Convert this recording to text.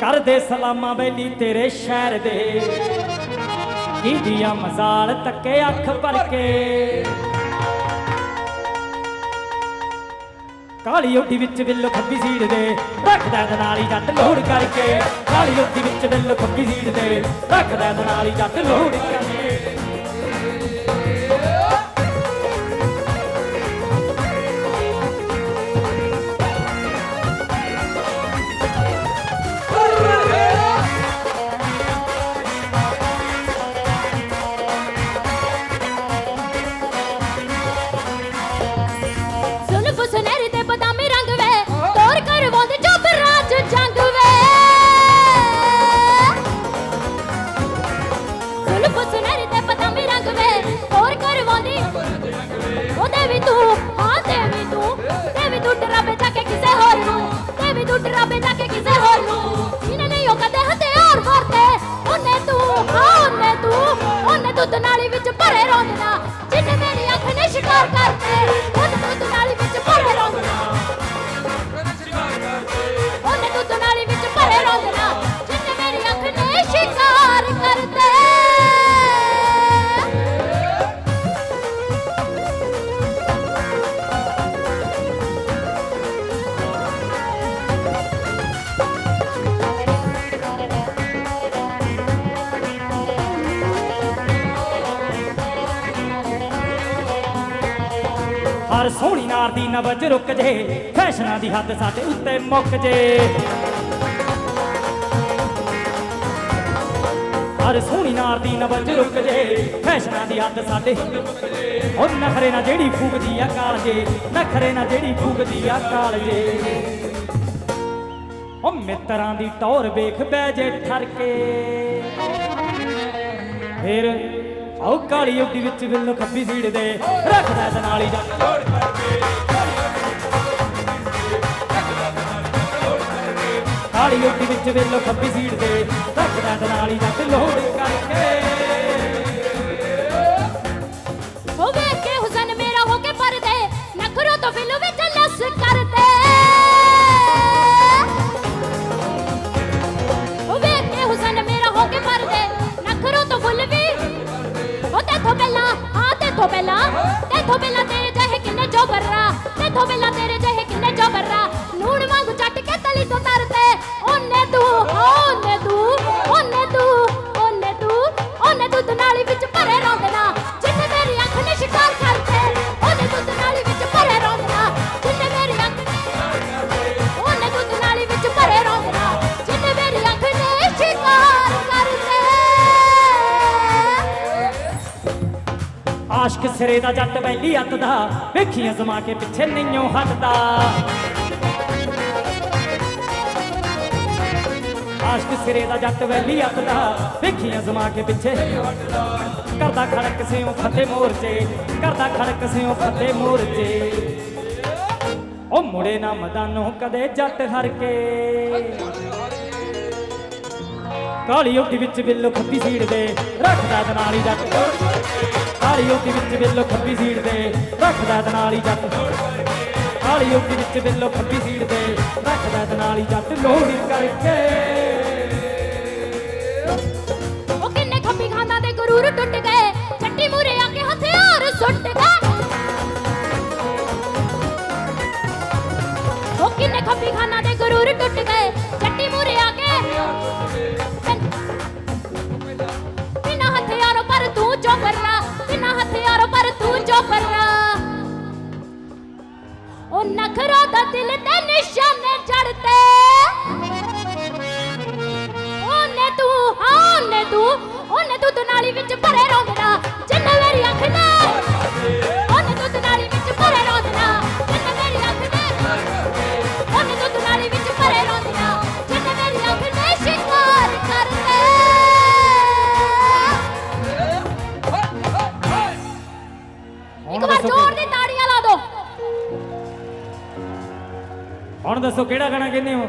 ਕਰਦੇ ਸਲਾਮਾਂ ਬੈਲੀ ਤੇਰੇ ਸ਼ਹਿਰ ਦੇ। ਕੀਦੀਆਂ ਮਜ਼ਾਲ ਤੱਕੇ ਅੱਖ ਭਰ ਕੇ। ਕਾਲੀ ਓਡੀ ਵਿੱਚ ਬਿੱਲ ਖੱਬੀ ਸੀੜ ਦੇ। ਰੱਖਦਾ ਦਨਾਲੀ ਜੱਟ ਲੋੜ ਕਰਕੇ। ਕਾਲੀ ਓਡੀ ਵਿੱਚ ਬਿੱਲ ਖੱਬੀ ਸੀੜ ਦੇ। ਰੱਖਦਾ ਦਨਾਲੀ ਜੱਟ ਲੋੜ ਕਰਕੇ। ਹਰ ਸੋਹਣੀ ਨਾਰ ਦੀ ਨਵਜ ਰੁਕ ਜੇ, ਫੈਸ਼ਨਾਂ ਦੀ ਹੱਦ ਸਾਡੇ ਉੱਤੇ ਮੁੱਕ ਜੇ। ਹਰ ਸੋਹਣੀ ਨਾਰ ਦੀ ਨਵਜ ਰੁਕ ਜੇ, ਫੈਸ਼ਨਾਂ ਦੀ ਹੱਦ ਸਾਡੇ ਉਹ ਨਖਰੇ ਨਾ ਜਿਹੜੀ ਫੂਕਦੀ ਆ ਕਾਲਜੇ ਨਖਰੇ ਨਾ ਜਿਹੜੀ ਫੂਕਦੀ ਆ ਕਾਲਜੇ ਉਹ ਮਿੱਤਰਾਂ ਦੀ ਟੌਰ ਵੇਖ ਬੈ ਜੇ ਠਰਕੇ। ਫਿਰ ਆਓ ਕਾਲੀ ਉੱਡੀ ਵਿੱਚ ਬਿੱਲ ਖੱਬੀ ਸੀੜ ਦੇ ਰੱਖਦਾ ਦਨਾਲੀ ਜੱਟ ਲੋੜ ਕਰਕੇ ਕਾਲੀ ਉੱਡੀ ਵਿੱਚ ਬਿੱਲ ਖੱਬੀ ਸੀੜ ਦੇ ਰੱਖਦਾ ਦਨਾਲੀ ਜੱਟ ਲੋੜ ਉਹ ਪਹਿਲਾਂ ਹਾਂ ਤੇਥੋਂ ਪਹਿਲਾਂ ਪਹਿਲਾਂ ਆਸ਼ਕ ਸਿਰੇ ਦਾ ਜੱਟ ਵੈਲੀ ਅੱਤ ਦਾ, ਵੇਖੀਆਂ ਜ਼ਮਾ ਕੇ ਪਿੱਛੇ ਨਹੀਂਓ ਹਟਦਾ। ਆਸ਼ਕ ਸਿਰੇ ਦਾ ਜੱਟ ਵੈਲੀ ਅੱਤ ਦਾ, ਵੇਖੀਆਂ ਜ਼ਮਾ ਕੇ ਪਿੱਛੇ ਕਰਦਾ ਖੜਕ ਸਿਓ ਫੱਤੇ ਮੋਰਚੇ, ਕਰਦਾ ਖੜਕ ਸਿਓ ਫੱਤੇ ਮੋਰਚੇ। ਉਹ ਮੁੜੇ ਨਾ ਮਦਾਨੋਂ ਕਦੇ ਜੱਟ ਹਰ ਕੇ ਕਾਲੀ ਓਟੀ ਵਿੱਚ ਬਿੱਲ ਖੱਬੀ ਸੀੜ ਦੇ, ਰੱਖਦਾ ਦਨਾਲੀ ਜੱਟ। ਕਾਲੀ ਓਟੀ ਵਿੱਚ ਬਿੱਲੋ ਖੱਬੀ ਸੀੜ ਦੇ ਰੱਖਦਾ ਦਨਾਲੀ ਜੱਟ। ਕਾਲੀ ਓਟੀ ਵਿੱਚ ਬਿੱਲੋ ਖੱਬੀ ਸੀੜ ਦੇ ਰੱਖਦਾ ਦਨਾਲੀ ਜੱਟ। ਲੋੜੀ ਕਰਕੇ। ਉਹ ਕਿੰਨੇ ਖੱਬੀ ਖਾਂਦਾ ਤੇ ਗਰੂਰ ਟੁੱਟ ਗਏ। ਛੱਟੀ ਮੂਰੇ ਆ ਕੇ ਹਥਿਆਰ ਸੁੱਟ ਗਏ। ਉਹ ਕਿੰਨੇ ਖੱਬੀ ਖਾਨਾ ਤੇ ਗਰੂਰ ਟੁੱਟ ਗਏ। ਛੱਟੀ ਮੂਰੇ ਆ ਕੇ ਹੁਣ ਦੱਸੋ ਕਿਹੜਾ ਗਾਣਾ ਕਹਿੰਦੇ ਹੋ?